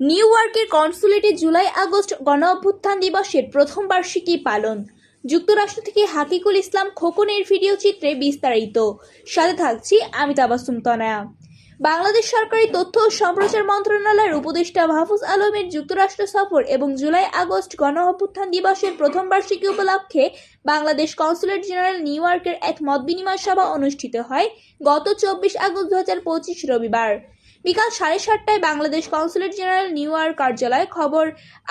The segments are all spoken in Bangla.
নিউ ইয়র্কের কনসুলেটে জুলাই আগস্ট গণ অভ্যুত্থান দিবসের প্রথম বার্ষিকী পালন। যুক্তরাষ্ট্র থেকে হাকিকুল ইসলাম খোকনের ভিডিও চিত্রে বিস্তারিত। সাথে থাকছি আমি তাবাসুম বাংলাদেশ সরকারি তথ্য ও সম্প্রচার মন্ত্রণালয়ের উপদেষ্টা মাহফুজ আলমের যুক্তরাষ্ট্র সফর এবং জুলাই আগস্ট গণ অভ্যুত্থান দিবসের প্রথম বার্ষিকী উপলক্ষে বাংলাদেশ কনসুলেট জেনারেল নিউ ইয়র্কের এক মতবিনিময় সভা অনুষ্ঠিত হয় গত চব্বিশ আগস্ট দু হাজার পঁচিশ রবিবার। বিকাল সাড়ে সাতটায় Bangladesh consulate general New York কার্যালয় খবর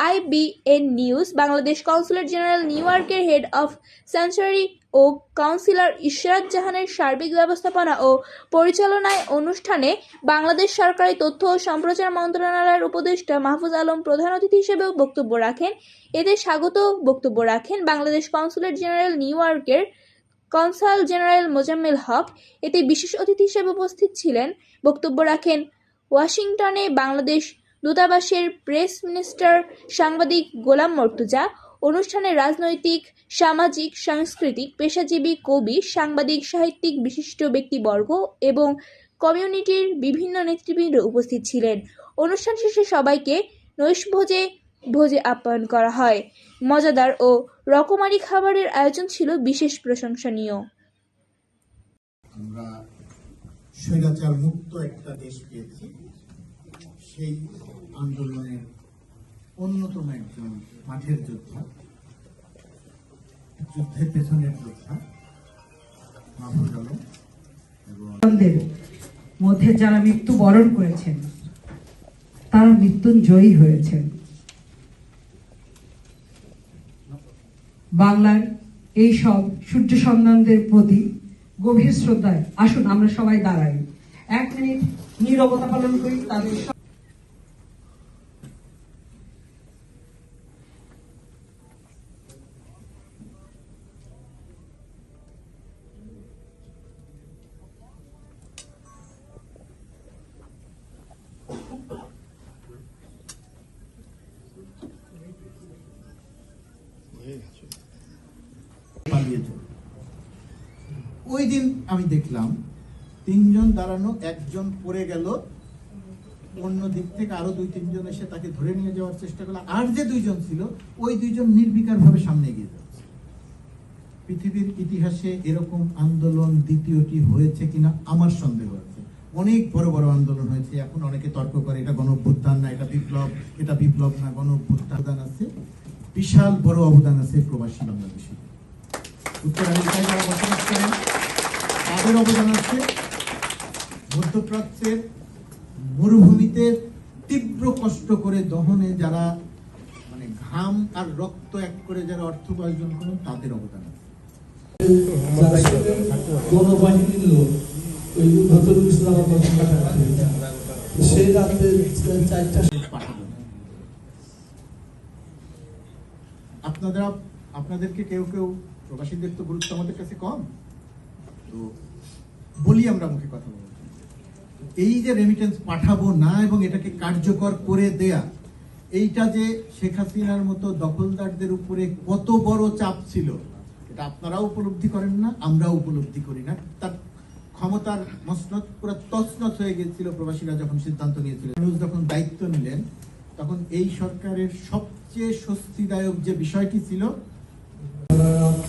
IBN news. Bangladesh consulate general New ইয়র্কের হেড অফ স্যাংচুয়ারি ও কাউন্সিলর ইশরাত জাহানের সার্বিক ব্যবস্থাপনা ও পরিচালনায় অনুষ্ঠানে বাংলাদেশ সরকারি তথ্য ও সম্প্রচার মন্ত্রণালয়ের উপদেষ্টা মাহফুজ আলম প্রধান অতিথি হিসেবেও বক্তব্য রাখেন। এতে স্বাগত বক্তব্য রাখেন বাংলাদেশ কনসুলেট জেনারেল নিউ ইয়র্কের কনসাল জেনারেল মোজাম্মেল হক। এতে বিশেষ অতিথি হিসেবে উপস্থিত ছিলেন। বক্তব্য রাখেন ওয়াশিংটনে বাংলাদেশ দূতাবাসের প্রেস মিনিস্টার সাংবাদিক গোলাম মর্তুজা, অনুষ্ঠানে রাজনৈতিক, সামাজিক, সাংস্কৃতিক, পেশাজীবী, কবি, সাংবাদিক, সাহিত্যিক বিশিষ্ট ব্যক্তিবর্গ এবং কমিউনিটির বিভিন্ন নেতৃবৃন্দ উপস্থিত ছিলেন। অনুষ্ঠান শেষে সবাইকে নৈশভোজে ভোজে আপ্যায়ন করা হয়। মজাদার ও রকমারি খাবারের আয়োজন ছিল বিশেষ প্রশংসনীয় আমরা স্বৈরাচার মুক্ত একটা দেশ পেয়েছি, সেই আন্দোলনের অন্যতম একজন মাঠের যোদ্ধা, যুদ্ধের পেছনের যোদ্ধা মধ্যে যারা মৃত্যু বরণ করেছেন, তারা মৃত্যুঞ্জয়ী হয়েছেন। বাংলার এই সব সূর্য সন্তানদের প্রতি গভীর শ্রদ্ধায় আসুন আমরা সবাই দাঁড়াই। এক মিনিট নিরবতা পালন করি তাদের পালিয়ে ওই দিন আমি দেখলাম তিনজন দাঁড়ানো, একজন পড়ে গেল। অন্য দিক থেকে আরও দুই, তিনজন এসে তাকে ধরে নিয়ে যাওয়ার চেষ্টা করল। আর যে দুইজন ছিল, ওই দুইজন নির্বিকার ভাবে সামনে এগিয়ে যাচ্ছে। পৃথিবীর ইতিহাসে এরকম আন্দোলন দ্বিতীয়টি হয়েছে কিনা আমার সন্দেহ আছে। অনেক বড় বড় আন্দোলন হয়েছে। এখন অনেকে তর্ক করে, এটা গণভ্যুত্থান না, এটা বিপ্লব এটা বিপ্লব না গণ অভ্যুত্থান আছে। বিশাল বড় অবদান আছে প্রবাসী বাংলাদেশী উত্তর আমেরিকায় যারা বসবাস করেন তাদের অবদান আছে। মধ্যপ্রাচ্যের মরুভূমিতে তীব্র কষ্ট করে দহনে যারা মানে ঘাম আর রক্ত এক করে যারা অর্থ উপার্জন করেন তাদের অবদান আছে। গণবাহিনীর লোক ওই নতুন ইসলামাবাদ সেই রাতে চারটা পাঠাবেন। আপনারা আপনাদেরকে কেউ কেউ প্রবাসীদের তো গুরুত্ব আমাদের কাছে কম। তো বলি আমরা মুখে কথা বলব। এই যে রেমিটেন্স পাঠাবো না এবং এটাকে কার্যকর করে দেয়া এইটা যে শেখ হাসিনার মতো দখলদারদের উপরে কত বড় চাপ ছিল এটা আপনারাও উপলব্ধি করেন না আমরাও উপলব্ধি করি না। তার ক্ষমতার মসনত পুরো তছনছ হয়ে গেছিল প্রবাসীরা যখন সিদ্ধান্ত নিয়েছিল মানুষ যখন দায়িত্ব নিলেন তখন এই সরকারের সবচেয়ে স্বস্তিদায়ক যে বিষয়টি ছিল রাত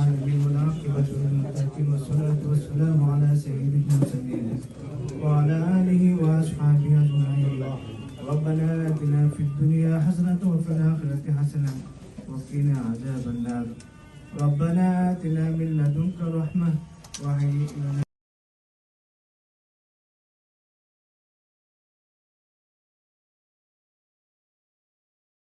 ربنا آتنا في الدنيا حسنة وفي الآخرة حسنة وقنا عذاب النار. ربنا آتنا من لدنك رحمة وهيئ لنا